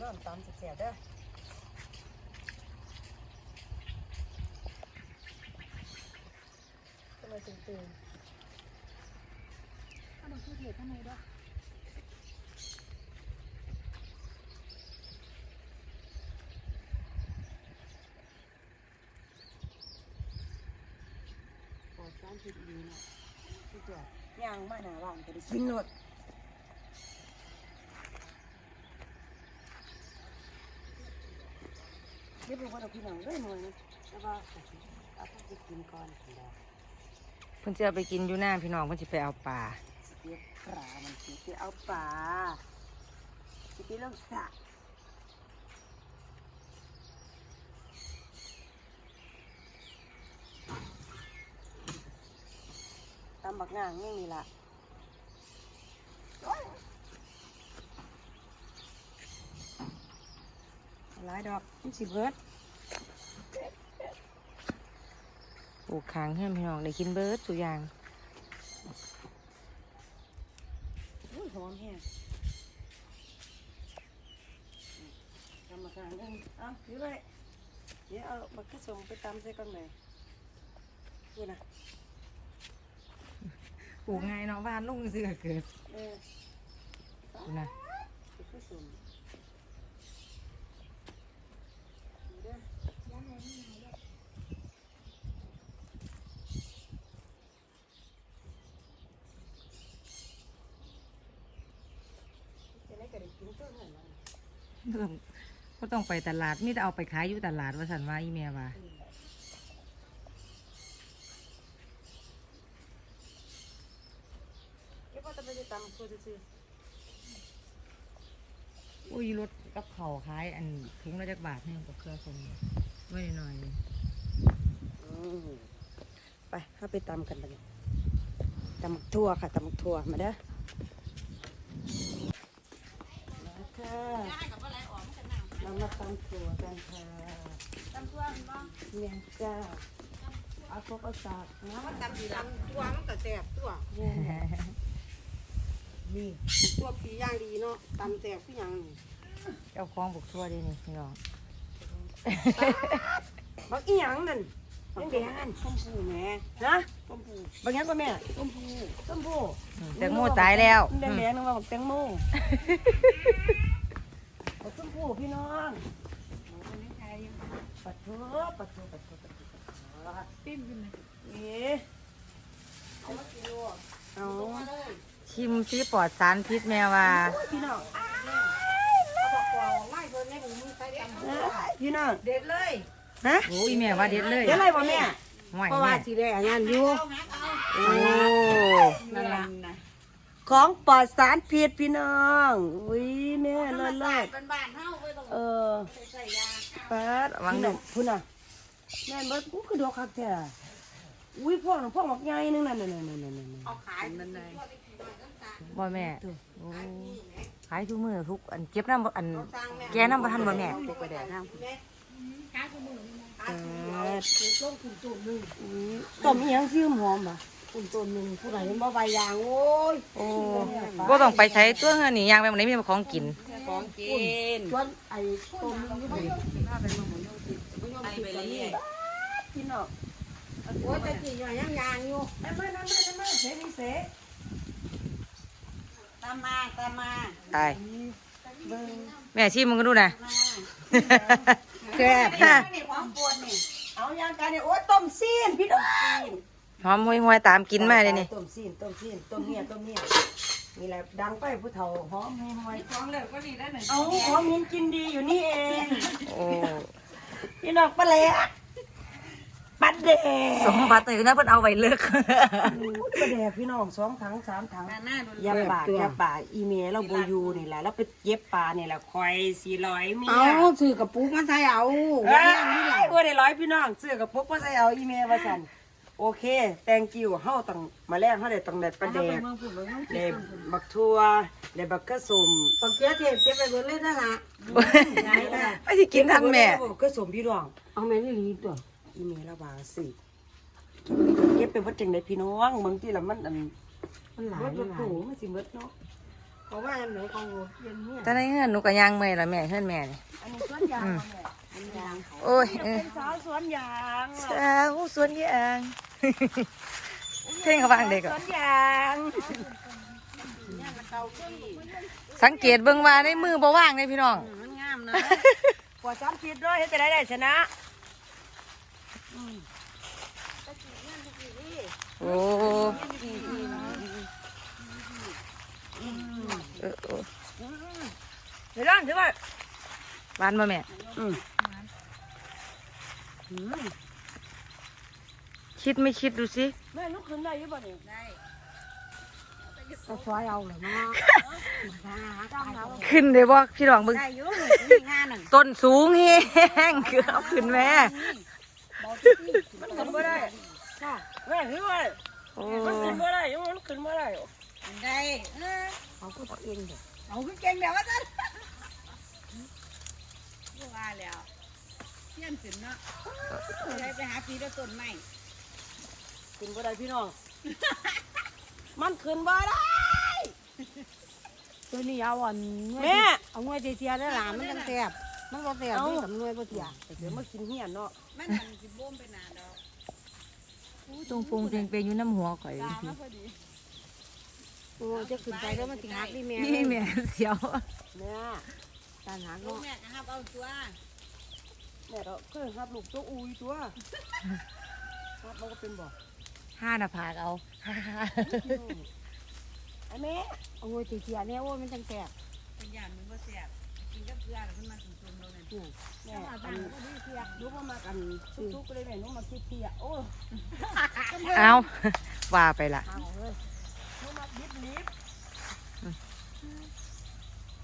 น้ำตำเสียบเด้อทำไมตื่นตื่นถ้ามันคือเหตุทำไมด้วยปวดซ้ำผิดดีเนาะสุดยอดย่างมาหนาบ้านก็ได้กินหมด เรียบร้อยแล้วพี่น้องได้หน่อยนะแต่ว่าเอาไปกินก่อนเดี๋ยวเพิ่นจะเอาไปกินอยู่หน้าพี่น้องเพิ่นจะไปเอาปลาเรียปลามันสิไปเอาปลาสิไปลงสระตำบักงางนี่นี่ล่ะหลายดอกมันสิเบิด ป ลูกค้างเพื่อนพี่น้องได้กินเบิร์ดสุอยางอุ้ยหอมแห้งทำมาการเรื่องเอาถือไว้เดี๋ยวเอาบักกะส่งไปตำใส่ก่อนเลยดูนะปลูกง่ายเนาะบ้านลุงซื้อเกิดเออดูนะบักกะส่งดูเด้อจะได้กระดิ่งกินตัวหน่อยนะ เริ่มก็ ต้องไปตลาดมิแต่เอาไปขายอยู่ตลาดว่าสันว่าอีเมียว่าเก็บว่าจะไปจะตำตัวซื้ออุ้ยรถกับเขาวขายอันถุงละจักบาทให้กับเครือคนไม่หน่อยๆอืมไปเข้าไปตำกันไปเลยตำบักทั่วค่ะตำบักทั่วมาเด้อมาค่ะ เรามาตำทั่วกันค่ะตำตัวมันบ้างเมียงจ้าเอาพวกเอาสากนะมันตำดีตำตัวมันก็แสบตัวนี่ตัวปีย่างดีเนาะตำแสบคือหยังนี่เจ้าของบุกทั่วดีนี่พี่น้องบักอีหยังนั่นยังแดงอันชมพูแม่นะชมพูบักหยังก็แม่ชมพูต้มผูแตงโมตายแล้วแดงแดงนึกว่าบักแตงโม บักต้มผู้พี่น้องปัดเถอะปัดเถอะปัดเถอะปัดเถอะปัดเถอะปิ้มขึ้นมาเอ๊ะเอามากินดูเอามาเลยชิมซีปลอดสารพิษแม่ว่าพี่น้องเอาบอกกวางไล่เพิ่นในหมูมือใส่ตำเอ้ยพี่น้องเด็ดเลยฮะโอ้ยแม่ว่าเด็ดเลยเดี๋ยวอะไรบ่แม่ห่วยเพราะว่าแม่สิได้อันนั้นอยู่เอาหักเอาโอ้นั่นล่ะนะ ของปลอดสารพิษพี่น้องอุ้ยแม่เลิศเลิศเป็นบ้านเฮาไว้ต้องเออใส่ยาแป๊ดพี่น้องพุ่นน่ะแม่นเบิดกูคือดอกคักแท้อุ้ยพ่อน่ะพ่อหมักใหญ่นึงนั่นนั่นนั่นนั่นนั่นนั่นเอาขายมันได้บ่แม่โอ้ขายทุกมือทุกอันเก็บน้ำบ่อันสร้างแม่แกน้ำบ่ทันบ่แม่เด็กไปแดดน้ำแม่ขายคือมือนี่นะขายแป๊ดคือต้มขุ่นตุ่มนึงอุ้ยต้มอีหยังซิมหอมบ่ ขุ่นตุ่มนึงผู้ใดเห็นบ่ใบยางโอ้ยโอ้บ่ต้องไปใช้ตัวเงินนี่ยางไปหมดนี้มีแต่ของกิน ของกินส่วนไอ้ต้มนึงนี่บ่ไปไปเรื่อยพี่น้องโอ้ยแต่กี่อย่างยังยางอยู่ไอ้มานั่นมานั่นมาเสมีเสตามมาตามมาตายเบิ่งแม่ชิมมึงก็ดูนะมาแซ่บนี่ของปวดนี่เอายางกันเนี่ยโอ้ยต้มซีนพี่น้อง หอมห่วยๆตามกินมาเลยนี่ต้มซีนต้มซีนต้มเนี่ยต้มเนี่ยนี่แหละดังไปผู้เฒ่าหอมให้หอยของเหลวก็ดีได้หนึ่งเอาหอมหินกินดีอยู่นี่เองโอ้พี่น้องปลาแหลกปัดแดกสมบัติเลยนะเพิ่นเอาไว้เลิกปลาแดกพี่น้องสองถังสามถังหน้าดูยำป่ายำป่าอีเมลเราโบอยูนี่แหละแล้วไปเย็บปลานี่แหละคอยสี่ร้อยเมียเอาถือกระปุกมาใส่เอาเอ้ยว่าได้ร้อยพี่น้องซื้อกับปุ๊กว่าใส่เอาอีเมลว่าสัน โอเค thank you เฮาต้องมาแลกเฮาได้ต้องได้ปลาแดกได้บักทั่วได้บักกระสมปากเกี้ยเทปเก็บไปเบิดเลยนั่นล่ะไม่สิกินทันแม่บักกระสมพี่น้อง เอาแม่นี่ลีตัวอีเมลละว่าสิเก็บไปวัดจังไดพี่น้องบางทีละมันอันมันหลายมันหลายมันสิเบิดเนาะเขาว่าอันไหนเขาเย็นเนี่ยตอนนี้เฮือนหนูก็ย่างเมื่อยแล้วแม่เฮือนแม่นี่อันนี้สวนยางบ่แม่ อันยางเขาโอ้ยเออเป็นสาวสวนยางสาวสวนยางเพลงเขาวางเด็กสอะวนยางสังเกตเบิ่งว่าในมือบ่ว่างเลยพี่น้องมันงามนะกว่าสามสิบด้วยเฮ็ดจะได้ได้ชนะโอ้เออเออเดี๋ยวร้อนถือว่า หวานบ่แม่อืมคิดไม่คิดดูสิแม่ลุกขึ้นได้อยี่บ่เนี่ยได้ก็ซอยเอาเลยเนาะขึ้นได้บ่พี่น้องเบิ่งได้อยู่นี่งานหนึ่งต้นสูงแฮงคือเอาขึ้นแม่มันขึ้นบ่ได้แม่ถือว่าโอ้มันขึ้นบ่ได้ยังมันขึ้นบ่ได้ได้เออเขาก็เก่งเด็กเขาก็เก่งเดี๋ยวว่าจะ ว่าแล้วเที่ยงถึงเนาะได้ไปหาปีละต้นใหม่ขึ้นบ่ได้พี่น้อง มันขึ้นบ่ได้ ตัวนี้เอาอ่อนแม่ เอางวยเทียได้หลานมันจังแซ่บมันก็แซ่บที่สำนวยบ่เทียเดี๋ยวมากินเหี้ยนเนาะมันสิบ่มไปนานดอกตรงปรุงเปงๆอยู่น้ำหัวข่อยพี่โอ้จะขึ้นไปแล้วมันสิหักดิแม่นี่แม่เสียวแม่ ตาหักเนาะแม่ก็หับเอาตัวแม่เราเคยรับลูกตัวอุ้ยตัวรับมันก็เป็นบ่ห้าหน้าผากเอาไอ้แม่เอางวยเทียเนี่ยโอ้ยมันจังแซ่บเป็นอย่างมันบ่แซ่บกินกับเกลือแล้วมันมาถึงตรงเราเนี่ยแม่อันลูกมามากันทุกๆเลยแม่หนูมาคิดเที่ยโอ้เอาว่าไปละ เอาเลยหนูมายิบลิ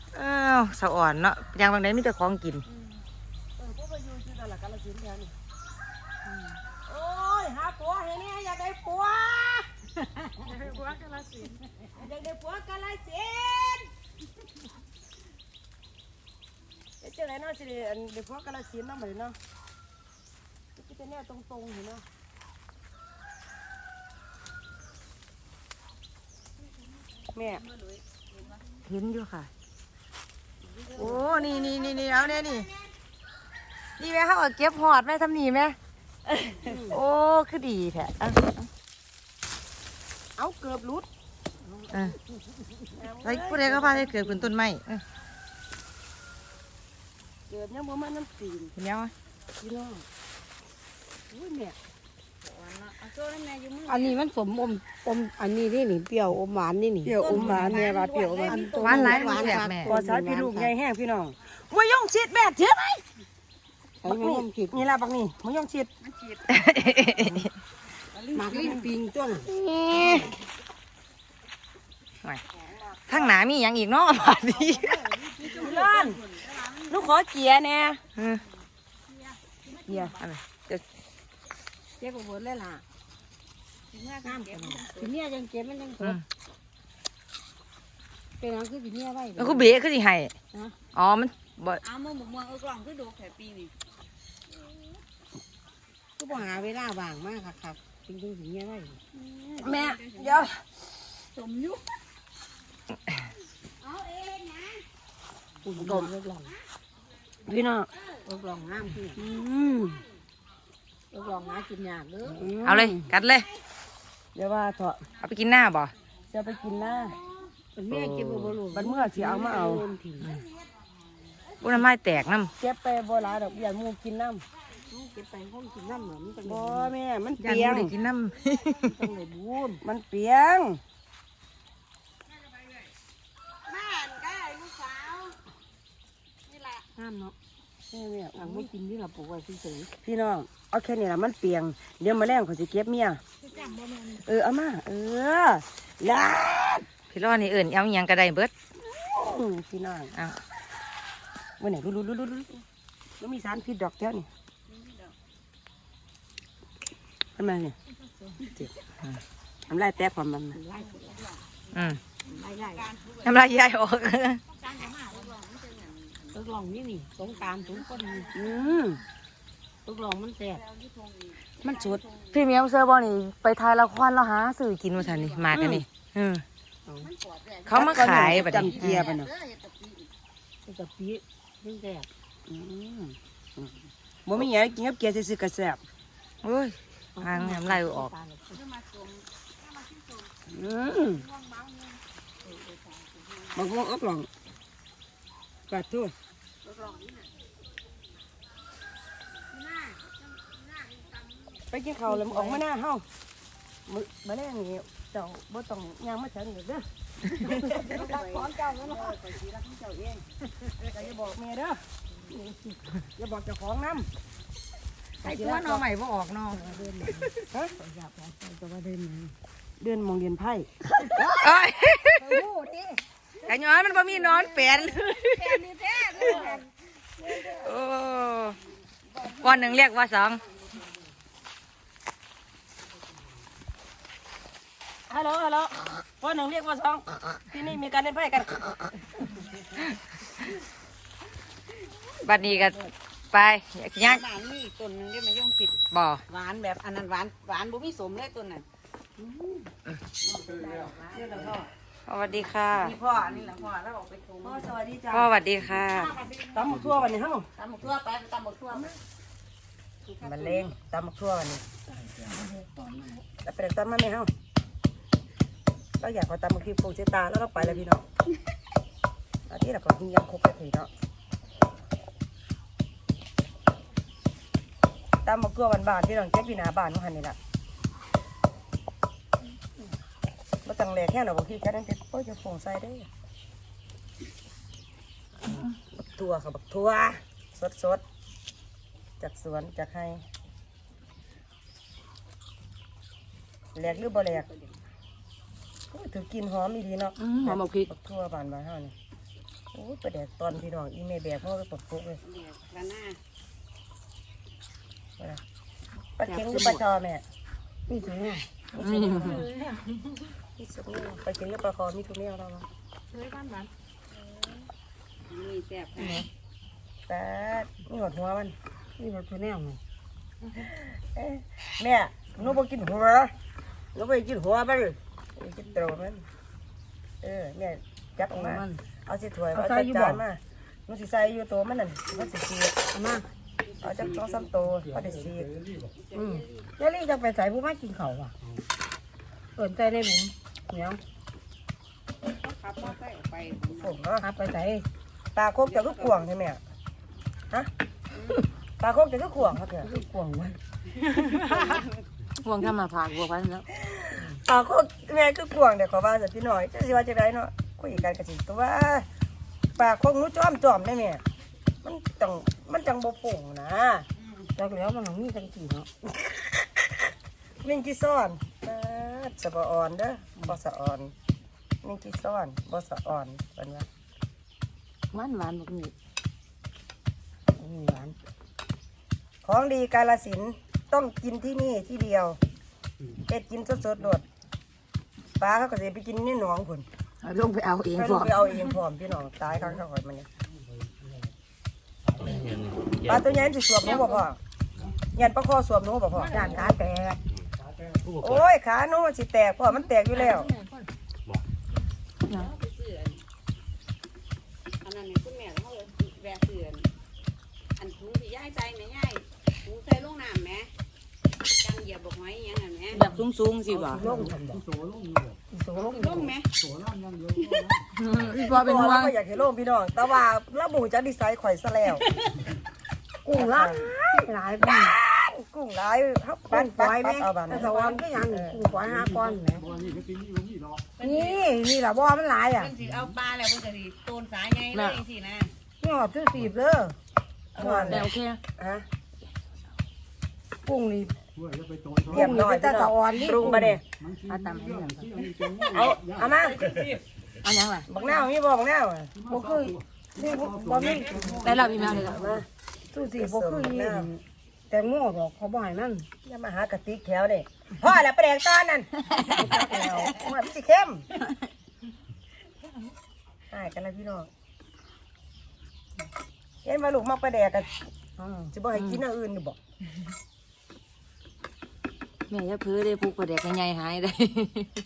บอ้าสะอ่อนเนาะยางบางไหนมีแต่ของกิน เออพวกไปอยู่ที่ตลาดกาลสินธุ์แทนนี่โอ้ยหาผัวเห็นนี่อยากได้ผัวอยากได้ผัวกาลสินอยากได้ผัวกาลสินธุ์เอ๊ะเจ้าไหนเนาะสิได้อันได้ผัวกาลสินธุ์เนาะเหมือนเนาะก็จะแน่ตรงๆอยู่เนาะแม่ เห็นอยู่ค่ะ โอ้นี่นี่นี่นี่เอาเนี่ยนี่นี่แม่เขาเอาเก็บหอดแม่ทำนี่แม่โอ้คือดีแท้เอาเอาเกือบรุดเอาไอ้ผู้ใดก็พาให้เกิดเป็นต้นไม้เออเกือบยังบ่มาน้ำตีนเห็นแล้วพี่น้องอุ้ยแม่เอาโซ่ให้แม่อยู่มื ออันนี้มันสมอมอมอันนี้นี่นี่เปรี้ยวอมหวานนี่นี่เปรี้ยวอมหวานแม่ว่าเปรี้ยวอมหวานหวานหลายมันแสบแม่พอสายพี่ลูกใหญ่แห้งพี่น้องมายองชิดแม่เถื่อไหมใส่มันอมผิดนี่ล่ะบักนี่มายองชิดหมากลิ้นปิงจ้วงทั้งหนามีอย่างอีกเนาะบาดนี้พี่ร้อนลูกขอเกียร์แน่เออเกียร์เอาไปเดี๋ยวเจ๊ก็บ่นเลยล่ะ งามกันทีเนี้ยยังเก็บมันยังสอืดมเป็นอันคือทีเนี้ยไว้แล้วก็เบะคือสิให้อ๋อมันบ่เอามือหมกม่วงเออกล่องคือโดกแถปีนี่ก็บ่หาเวลาว่างมากครับจริงๆทีเนี้ยไว้แม่เดี๋ยวสมยุปุ่นดมลูกหลองพี่น้องลูกหลองงามพี่อืมลูกหลองหากินยากเด้อเอาเลยกัดเลย เดี๋ยวว่าเถอะเอาไปกินหน้าบ่จะไปกินหน้าเป็นแม่เก็บบ่บ่รู้บัดเมื่อสิเอามาเอาถิ่นอุ้ยน้ำลายแตกน้เก็บไปบ่หลายดอกอย่าหมูกินน้เก็บไปห้องกินน้ำเหมือนมันเป็นำบ่แม่มันำยันเปียงบ่ได้กินน้ต้องเลยบูนมันเปียงบ้านก็ลูกสาวนี่แหละห้ามเนาะนี่แม่หลังไม่กินที่เราปลูกไว้เฉยพี่น้องเอาแค่นี้ละมันเปียงเดี๋ยวมาแรงเขาสิเก็บเมีย เออเอามา เออลาดำพี่รอดนี่เอิ่นเอาอหยังก็ได้เบิดอืมพี่น้องเอาวันไหนรู้รู้รู้รู้รู้แล้วมีสารพิษดอกแก้วนี่ทำไมเนี่ยเจ็บทำลายแตกความมันน่ะอืมๆไล่ไล่น้ำลายยายออกลูกหลองนี่นี่สงกรารทุกคนนี่อืมลูกหลองมันแสบ มันสดพี่เมียวเซอร์บอนี่ไปถ่ายละครแล้วหาสื่อกินมาทันนี่มากันนี่อืมเขามาขายบัดจำนี้เจียไปเนาะกะปิยิ่งแซ่บอืมบ่มีหยังกินกับเกี๊ยวซื่อๆก็แซ่บโอ้ยหางน้ำลายออกอืมบักม่วงออกหลองกระทู้ ไปกินข้าวแล้วมึงออกมาหน้าเฮามื้อมาแล้นี่เจ้าบ่ต้องย่างมาฉันเด้อรักของเจ้าเนาะไปสิรักของเจ้าเองแต่อย่าบอกแม่เด้ออย่าบอกเจ้าของนำไอ้ตัวหนอใหม่บ่ออกนอฮะเดือนมองเรียนไพ่เอ้ยไอ้ย้อนมันบ่มีนอนแปลนโอ้ก้อนหนึ่งเรียกว่าสอง ฮัลโหลฮัลโหลพ่อหนึ่งเรียกว่าสองที่นี่มีการเล่นไพ่กันบัดนี้ก็ไปยักหวานมีต้นหนึงที่มันย่องผิดบ่อหวานแบบอันนั้นหวานหวานบ่มีสมเลยต้นนั้นสวัสดีค่ะ นี่พ่อนี่แหละพ่อแล้วออกไปทุงพ่อสวัสดีจ้าพ่อสวัสดีค่ะ ตำหมกทั่ววันนี้เฮาตำหมกทั่วไปตำหมกทั่วมามันเลงตำหมกทั่ววันนี้แล้วไปตำมาไหมเฮา เราอยากขอตำหมกที่โปงเจตาแล้วเราไปแล้วพี่น้องอาทิตย์ละก็กินยำครบไปถึงเนาะตำหมกทั่ววันบานที่น้องเจ็บอยู่นาบานของหันนี่แหละมาตั้งแหลกแค่เราบอกที่แค่นั้นเด็กโอ้ยจะฟงใส่ได้อบักทั่วค่ะบักทัวสดสดๆจากสวนจากให้แหลกหรือบ่แหลก อ้ยถือกินหอมอีดีเนาะหอมบักพริก บักทั่วบานบานเฮานี่โอ้ยประแดกตอนพี่น้องอีเมแบกเพราะว่าไปปลดปุ๊กเลยเนี่ยกระหน้าปลาเค็งหรือปลาจอแม่นี่ถึงเนี่ยที่สุดนี่ปลาเค็งหรือปลาคอมีทุกแนวแล้วเนาะมีแซ่บค่ะแต่นี่หดหัวมันนี่รถตัวแนวไงเอ๊ะแม่หนูบ่กินหัวหนูบ่กินหัวมัน กินตรมันเออแม่จับออกมา มัน เอาสิถ้วยเอาเอาใส่จัดอยู่จาบ่นมาหนูสิใส่อยู่ตัวมันนั่นมันสิสีดเอามาเอาจักสองสามตัวพอได้สีดอืมเดี๋ยวนี้จะไปใส่ผู้มากินเขาวอะเปิดใจในหลุมเหนียวขับมอไซค์ออกไปฝนเนาะขับไปใส่ปลาโคกจะก็กวางใช่ไหมอะฮะ ปลาโคกจะก็กวางครับเถอะคือกวางมันพวงถ้ามาผ่านบัวพันแล้ว ปลาโคกแม่ก็กวางเดี๋ยวขอว่าสักพี่หน่อยจะสิว่าจะได้เนาะคุยกันกันสิตัวว่าปลาโคกหนู้จอมจอมได้ไหมมันจังมันจังบ่ป่งนะจากแล้วมันของนี่จังกี่เนาะมิงกี้ซ่อนเออสะบอ่อนเด้อบ่สะอ่อนมิงกี้ซ่อนบ่สะอ่อนเป็นว่าหวานหวานบักนี่มีหวานของดีกาลสินธุ์ต้องกินที่นี่ที่เดียวเอ็ดกินสดๆโดด ปลาเขาก็จะไปกินในี่หนองพุ่นเอาลงไปเอาเองให้พลูอกไปเอาเองพร้อมพี่น้องตายข้างเขาข่อยมันเนี่ยปลาตัวใหญ่สิสวมหนูบ่พ่อยันปลาคอสวมหนูบ่พ่อด้านขาแตกโอ้ยขาหนูมันสิแตกพ่อมันแตกอยู่แล้ว ไปซื้ออันนั้นนี่คุณแม่เขาเลยแวะซื้ออันอันถุงที่ย่ายใจแม่ย่ายถุงใส่ลงน้ำแม่จังเหยียบบอกไม้อยังนั้น แม่แบบสูงๆสิบ่ลงกันบอกโสลงลงแม่พอเป็นห่วเรางก็อยากเห็นโลกพี่น้อง แต่ว่าเราบ่รู้จักดีไซน์ข่อยซะแล้ว กุ้งหลายหลายกุ้งกุ้งหลายเฮากุ้ปั้นงฝปั้อนยไหมปั้นเอาบานแต่สวรรค์ก็ยังกุ้งฝอยห้าก้อนไหมนี่นี่แหละบ่อมันหลายอะเพิ่นสิเอาปลาแล้วเพิ่นก็สิโตนสายไงเลยจังซี่นะนี่หอบชื่อสีบเด้อม่วนแต่โอเคฮะกุ้งนี่ เรียบร้อยแต่สะอ่อนนี่ปรุงมาเด้เอาตามให้หยังเอาเอามาเอาหยังล่ะบักนาวมีบ่บักนาวอะบ่คือนี่บ่มีได้แล้วพี่แมวเลยล่ะมาชื่อสีบ่คือนี่แตงโมดอกเขาบ่ให้มันอย่ามาหากระติกแถวเด้พ่อแล้วประแดงตอนนั้นแล้วมันสิเข้มใช่กันแล้วพี่น้องเห็นว่าลูกมักประแดกกันอืมสิบ่ให้กินอันอื่นอยู่บ่ แม่อย่าเพ้อได้ผูกประเด็กใหญ่ๆหายได้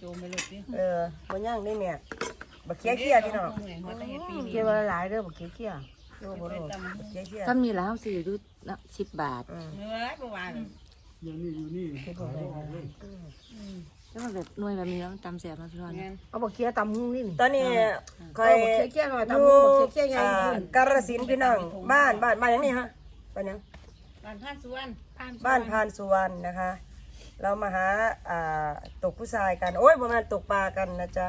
โจมไปเลยสิเออบ่ย่างได้แม่บักเคี้ยเคี้ยพี่น้องเหนื่อยหัวตะเฮ็ดปีนี้เก็บไว้หลายเด้อบ่เกี้ยวโลบ่โลบักเคี้ยเคี้ยถ้ามีแล้วเราซื้อดูละสิบบาทอืมเมื่อเมื่อวานแล้วมันแบบหน่วยแบบนี้แล้วมันตำแสบมาพี่น้องงานเอาบ่เกี้ยวตำหุ้งนี่นี่ตอนนี้คอเอายบ่เกี้ยวหน่อยอตำยู่หุ้งบ่เกี้ยวใหญ่อ่าขึ้นกาฬสินธุ์พี่น้องบ้านบ้านบ้านหยังนี่ฮะบ้านหยังบ้านพานสวนพานบ้านพานสุวรรณนะคะ เรามาหาอ่าตกผู้ชายกันโอ้ยประมาณตกปลากันนะจ๊ะ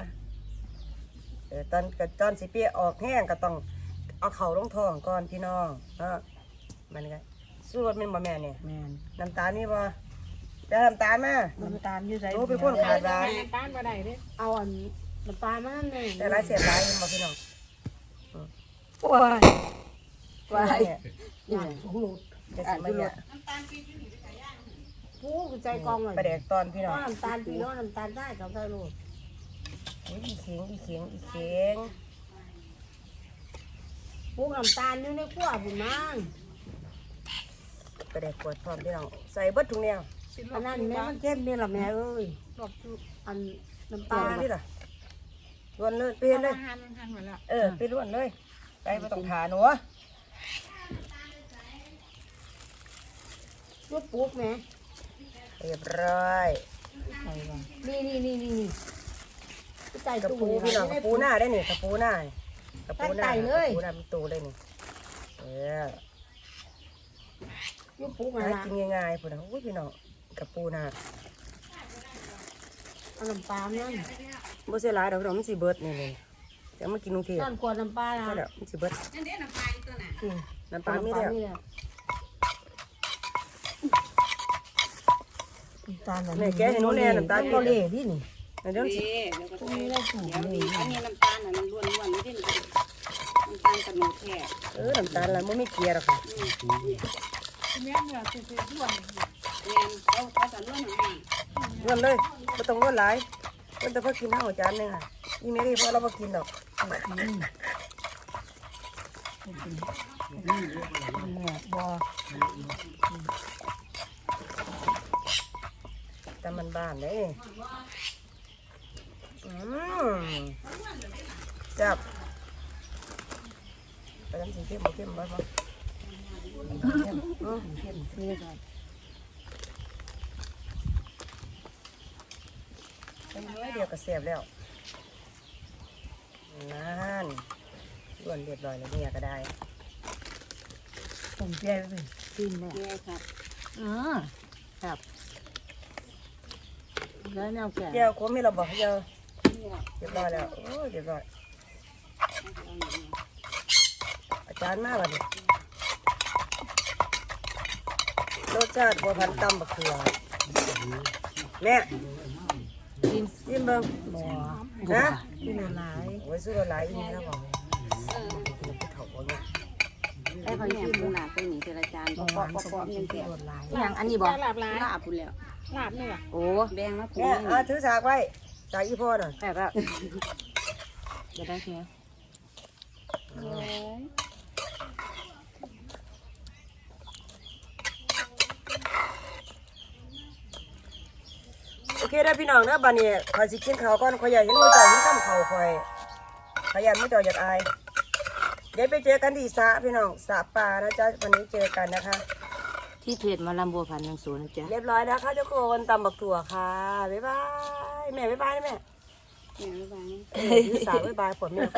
เออตอนกับตอนสิเปียออกแห้งก็ต้องเอาเข่าลงท้องก่อนพี่น้องเนาะมันไงสู้รถเป็นบ่แม่เนี่ยแม่นน้ำตาลมีบ่จะน้ำตาลมาน้ำตาลอยู่ไสโอ้เป็นคนขาดร้ายตานบ่ได้เด้เอาอันน้ำตาลมานั่นเลยแต่ร้ายเสียร้ายเห็นบ่พี่น้องว้ายว่าเนี่ยนี่หูจะสิมาเนี่ย หูใจกองเลยประเด็กตอนพี่น้องน้ำตาลพี่น้องน้ำตาลได้กับได้ลูกอุ้ยอีเขียงอีเขียงอีเขียงหูน้ำตาลอยู่ในขั้วบุญนางประเด็กปวดพร้อมพี่น้องใส่เบิดทุกแนวอันนั้นแม่มันเข้มนี่ล่ะแม่เอ้ยอันน้ำตาตาลนี่ล่ะล้วนเลยเปลี่ยนเลยหันหันมาแล้วเออไปล้วนเลยไปไม่ต้องถาหนูยุบปุ๊บแม่ เรียบร้อยนี่นี่นี่นี่นี่ใจกระตู้ปูพี่น้องกระปูหน้าได้นี่กระปูหน้ากระปูหน้ากระปูหน้ามันตูเลยนี่เออยุบปุ๊บหานะกินง่ายๆพุ่นนะอุ้ยพี่น้องกระปูหน้าเอาน้ำปลานั่นบ่เสียหลายดอกพี่น้องมันสิเบิดนี่นี่เดี๋ยวมากินกรุงเทพต้นกวนน้ำปลานะก็เดี๋ยวมันสิเบิดนั่นเด้น้ำปลาอีกตัวน่ะอืมน้ำปลามีแล้ วนี่แหละน้ำตาลแม่แกะให้หนูแน่น้ำตาลก็เล่ดินี่เดี๋ยวเด้สิเดี๋ยวก็ต้องเดี๋ยวมีอันนี้น้ำตาลน่ะมันล้วนๆไม่ได้น้ำตาลกับนมแท้เออน้ำตาลอะไรมันไม่เกลียหรอกค่ะแม่นเหรอคือคือล้วนแม่นเขาเขาจะล้วนให้ล้วนเลยบ่ต้องล้วนหลายล้วนแต่พอกินเฮาจานหนึงค่ะนี่แม่ได้พอเราบ่กินดอกแม่บ่ แต่มันบ้านเลยอืมจับไปทำสีเข้มบ่เข้มบ่บ่เข้มอืมเข้มนี่ก่อนเป็นน้อยเดียวก็เสียบแล้วนั่นล้วนเรียบร้อยแล้วเนี่ยก็ได้ผมแย่ไปกินแม่นี่ครับอือครับ แล้วแนวแก่เดี๋ยวคมให้เราบอกให้เดี๋ยวนี่แหละเรียบร้อยแล้วโอ้ยเรียบร้อยอาจารย์มากเลยรสชาติบัวพันตำบักเขือแม่ชิมชิมเบิ่งบ่นะกินหลายโอ้ยซื้อหลายอีกแล้วบอกเถาบ่เนี่ย ไอ้คนแม่ปูหนาตัวนี้เป็นอาจารย์ปอกปอกปอกปอกเงินเสียหลายอหย่างอันนี้บอกลาบลาบพุ่นแล้วลาบนี่ล่ะโอ้แบงมาปูแม่อาถือสากไว้สากอีพ่อน่ะแต่ก็จะได้ใช่ไหมโอเคได้อพี่น้องนะบัดนี้ขอยสิกินข้าวก่อนขอยอยากเห็นมือเจ้าเห็นข้ามข้าวข่อยขอยอยากมือเจ้าอยากอายเดี๋ยวไปเจอกันที่สระพี่น้องสระปลานะจ๊ะวันนี้เจอกันนะคะ ที่เพจหมาลำบัวพันธุ์ยังศูนย์นะจ๊ะ เรียบร้อยแล้วค่ะทุกคนตำบักถั่วค่ะบ๊ายบายแม่บ๊ายบายนะแม่แม่ไม่ไปเออถือสาวบ๊ายบายผลแม่ไป